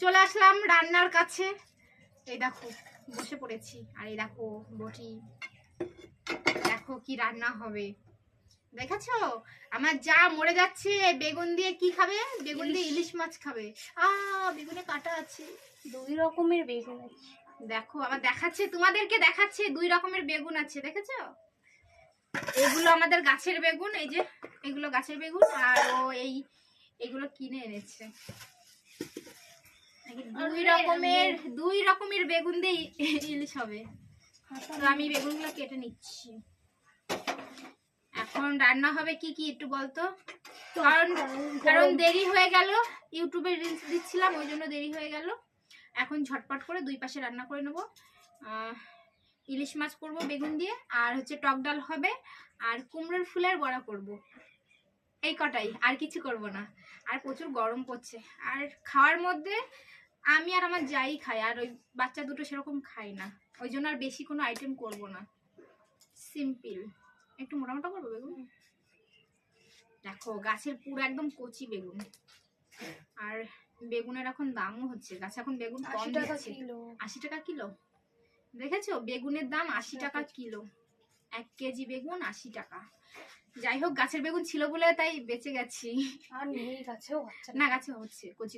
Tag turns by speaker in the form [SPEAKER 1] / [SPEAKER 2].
[SPEAKER 1] চলে আসলাম রান্নার কাছে। এই দেখো বসে পড়েছি। আর এই দেখো বটি। দেখো কি রান্না হবে। দেখেছ? আমার যা মরে যাচ্ছে বেগুন দিয়ে কি খাবে? বেগুন দিয়ে ইলিশ মাছ খাবে। আ বেগুনে কাটা আছে।
[SPEAKER 2] দুই রকমের বেগুন আছে।
[SPEAKER 1] দেখো আবার দেখাচ্ছে তোমাদেরকে দেখাচ্ছে দুই রকমের বেগুন আছে। দেখেছ? এগুলো আমাদের গাছের বেগুন এই যে এগুলো গাছের বেগুন। আর ও এই এগুলো কিনে এনেছে। দুই রকমের দুই রকমের বেগুন দিয়ে ইলিশ হবে। তো আমি বেগুনগুলো কেটে নিচ্ছি। এখন রান্না হবে কি কি একটু বলতো? কারণ কারণ দেরি হয়ে গেল ইউটিউবে রিলস দিচ্ছিলাম ওই জন্য দেরি হয়ে গেল। এখন ঝটপট করে দুই পাশে রান্না করে নেব। আহ, ইলিশ মাছ করব বেগুন দিয়ে আর হচ্ছে টক ডাল হবে আর কুমড়োর ফুলের বড়া করব। এই কটাই আর কিছু করব না। আর প্রচুর গরম পড়ছে। আর খাওয়ার মধ্যে আমি আর আমার যাই খাই আর ওই বাচ্চা দুটো সেরকম খাই না। ওই জন্য আর বেশি কোনো আইটেম করব না। সিম্পল একটু মোটামোটা করব বেগুন? দেখো গাছের পুরো একদম কচি বেগুন। আর বেগুনের এখন দামও হচ্ছে। গাছে এখন বেগুন কম
[SPEAKER 2] আশি টাকা
[SPEAKER 1] দিচ্ছে।
[SPEAKER 2] কিলো।
[SPEAKER 1] আশি টাকা কিলো? দেখেছ? বেগুনের দাম আশি টাকা কিলো। এক কেজি বেগুন আশি টাকা। যাই হোক গাছের বেগুন ছিল বলে তাই বেঁচে গেছি।
[SPEAKER 2] আর নেই গাছেও
[SPEAKER 1] না। গাছে হচ্ছে কচি